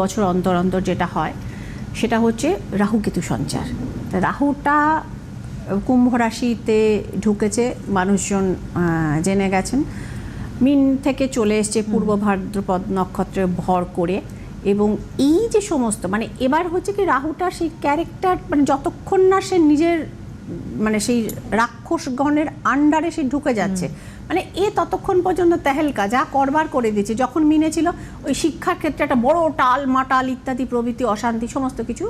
বছর অন্তর অন্তর যেটা হয় সেটা হচ্ছে রাহু কেতু সঞ্চার। রাহুটা কুম্ভ রাশিতে ঢুকেছে মানুষজন জেনে গেছেন। মিন থেকে চলে এসছে পূর্ব ভাদ্রপদ নক্ষত্রে ভর করে এবং এই যে সমস্ত মানে এবার হচ্ছে কি রাহুটা সেই ক্যারেক্টার মানে যতক্ষণ না সে নিজের সেই রাক্ষসগণের আন্ডারে সে ঢুকে যাচ্ছে। মানে এ ততক্ষণ পর্যন্ত তেহেলকা যা করবার করে দিচ্ছে যখন মিনে ছিল ওই শিক্ষার ক্ষেত্রে একটা বড় টাল মাটাল ইত্যাদি প্রভৃতি অশান্তি সমস্ত কিছু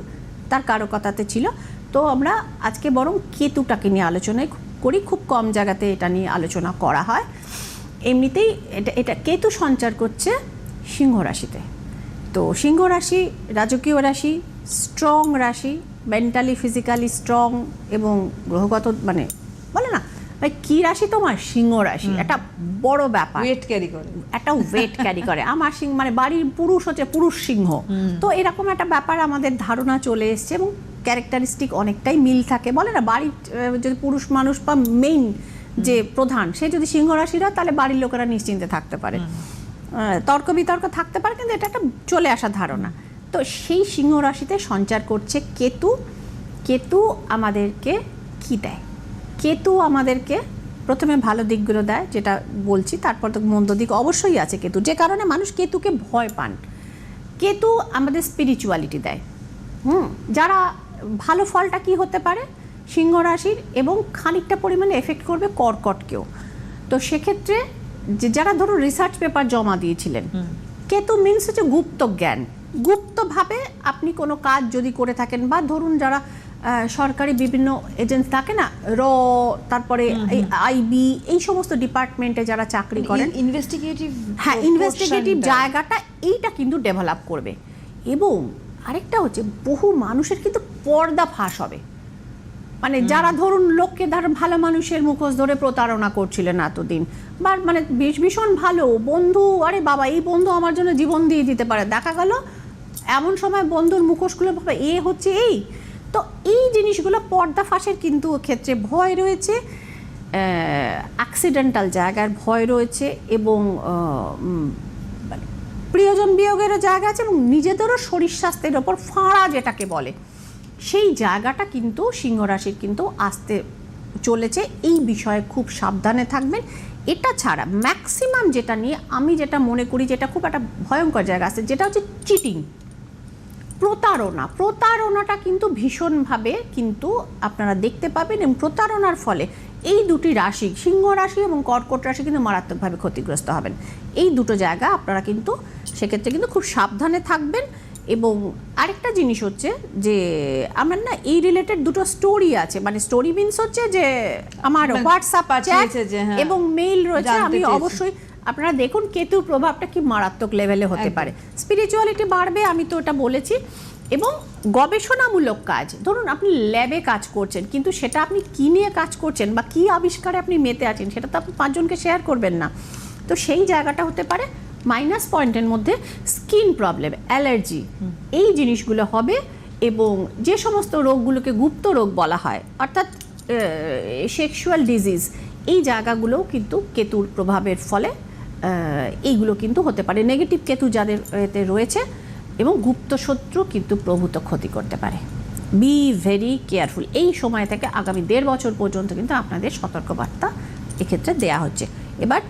তার কারকতাতে ছিল। তো আমরা আজকে বরং কেতুটাকে নিয়ে আলোচনায় করি খুব কম জায়গাতে এটা নিয়ে আলোচনা করা হয়। এমনিতেই এটা এটা কেতু সঞ্চার করছে সিংহ রাশিতে। তো সিংহ রাশি রাজকীয় রাশি স্ট্রং রাশি মেন্টালি ফিজিক্যালি স্ট্রং এবং গ্রহগত মানে বলে না ভাই কী রাশি তোমার? সিংহ রাশি। একটা বড় ব্যাপার। ওয়েট ক্যারি করে। একটা ওয়েট ক্যারি করে। আমার সিংহ মানে বাড়ির পুরুষ হচ্ছে পুরুষ সিংহ। তো এরকম একটা ব্যাপার আমাদের ধারণা চলে এসছে এবং ক্যারেক্টারিস্টিক অনেকটাই মিল থাকে। বলে না বাড়ির যদি পুরুষ মানুষ বা মেইন যে প্রধান সে যদি সিংহ রাশিরা তাহলে বাড়ির লোকেরা নিশ্চিন্তে থাকতে পারে। তর্ক বিতর্ক থাকতে পারে কিন্তু এটা একটা চলে আসা ধারণা। তো সেই সিংহ রাশিতে সঞ্চার করছে কেতু। কেতু আমাদেরকে কি দেয়? কেতু আমাদেরকে প্রথমে ভালো দিকগুলো দেয় যেটা বলছি তারপর তো মন্দ দিক অবশ্যই আছে কেতু। যে কারণে মানুষ কেতুকে ভয় পান। কেতু আমাদের স্পিরিচুয়ালিটি দেয়। হুম? যারা ভালো ফলটা কি হতে পারে? সিংহ রাশির এবং খানিকটা পরিমাণে এফেক্ট করবে কর্কটকেও। তো সেক্ষেত্রে যে যারা ধরুন রিসার্চ পেপার জমা দিয়েছিলেন কেতু মিনস হচ্ছে গুপ্ত জ্ঞান। গুপ্তভাবে আপনি কোনো কাজ যদি করে থাকেন বা ধরুন যারা সরকারি বিভিন্ন এজেন্ট থাকে না র তারপরে আইবি এই সমস্ত ডিপার্টমেন্টে যারা চাকরি করেন ইনভেস্টিগেটিভ হ্যাঁ ইনভেস্টিগেটিভ জায়গাটা এইটা কিন্তু ডেভেলপ করবে। এবং আরেকটা হচ্ছে বহু মানুষের কিন্তু পর্দা ফাঁস হবে। মানে যারা ধরুন লোককে ধর ভালো মানুষের মুখোশ ধরে প্রতারণা করছিলেন এতদিন বা মানে বেশ ভীষণ ভালো বন্ধু আরে বাবা এই বন্ধু আমার জন্য জীবন দিয়ে দিতে পারে। দেখা গেল এমন সময় বন্ধুর মুখোশগুলো বাবা এ হচ্ছে এই? তো এই জিনিসগুলো পর্দা ফাঁসের কিন্তু ক্ষেত্রে ভয় রয়েছে অ্যাক্সিডেন্টাল জায়গার ভয় রয়েছে এবং মানে প্রিয়জন বিয়োগেরও জায়গা আছে এবং নিজেদেরও শরীর স্বাস্থ্যের ওপর ফাঁড়া যেটাকে বলে। সেই জায়গাটা কিন্তু সিংহ রাশির কিন্তু আসতে চলেছে, এই বিষয়ে খুব সাবধানে থাকবেন। এটা ছাড়া ম্যাক্সিমাম যেটা নিয়ে আমি যেটা মনে করি, যেটা খুব একটা ভয়ঙ্কর জায়গা আছে, যেটা হচ্ছে চিটিং প্রতারণা। প্রতারণাটা কিন্তু ভীষণভাবে কিন্তু আপনারা দেখতে পাবেন এবং প্রতারণার ফলে এই দুটি রাশি সিংহ রাশি এবং কর্কট রাশি কিন্তু মারাত্মকভাবে ক্ষতিগ্রস্ত হবেন। এই দুটো জায়গা আপনারা কিন্তু সেক্ষেত্রে কিন্তু খুব সাবধানে থাকবেন এবং আরেকটা জিনিস হচ্ছে যে আমার না এই রিলেটেড দুটো স্টোরি আছে। মানে স্টোরি মিনস হচ্ছে যে আমার মানে হোয়াটসঅ্যাপ আছে হ্যাঁ, এবং মেইল রয়েছে আমি অবশ্যই আপনারা দেখুন কেতুর প্রভাবটা কি মারাত্মক লেভেলে হতে পারে। স্পিরিচুয়ালিটি বাড়বে আমি তো এটা বলেছি। এবং গবেষণামূলক কাজ ধরুন আপনি ল্যাবে কাজ করছেন কিন্তু সেটা আপনি কী নিয়ে কাজ করছেন বা কী আবিষ্কারে আপনি মেতে আছেন সেটা তো আপনি পাঁচজনকে শেয়ার করবেন না। তো সেই জায়গাটা হতে পারে মাইনাস পয়েন্টের মধ্যে স্কিন প্রবলেম অ্যালার্জি এই জিনিসগুলো হবে এবং যে সমস্ত রোগগুলোকে গুপ্ত রোগ বলা হয় অর্থাৎ সেক্সুয়াল ডিজিজ এই জায়গাগুলোও কিন্তু কেতুর প্রভাবের ফলে এইগুলো কিন্তু হতে পারে। নেগেটিভ কেতু যাদের এতে রয়েছে এবং গুপ্ত শত্রু কিন্তু প্রভূত ক্ষতি করতে পারে। বি ভেরি কেয়ারফুল এই সময় থেকে আগামী দেড় বছর পর্যন্ত কিন্তু আপনাদের সতর্কবার্তা এক্ষেত্রে দেয়া হচ্ছে। এবার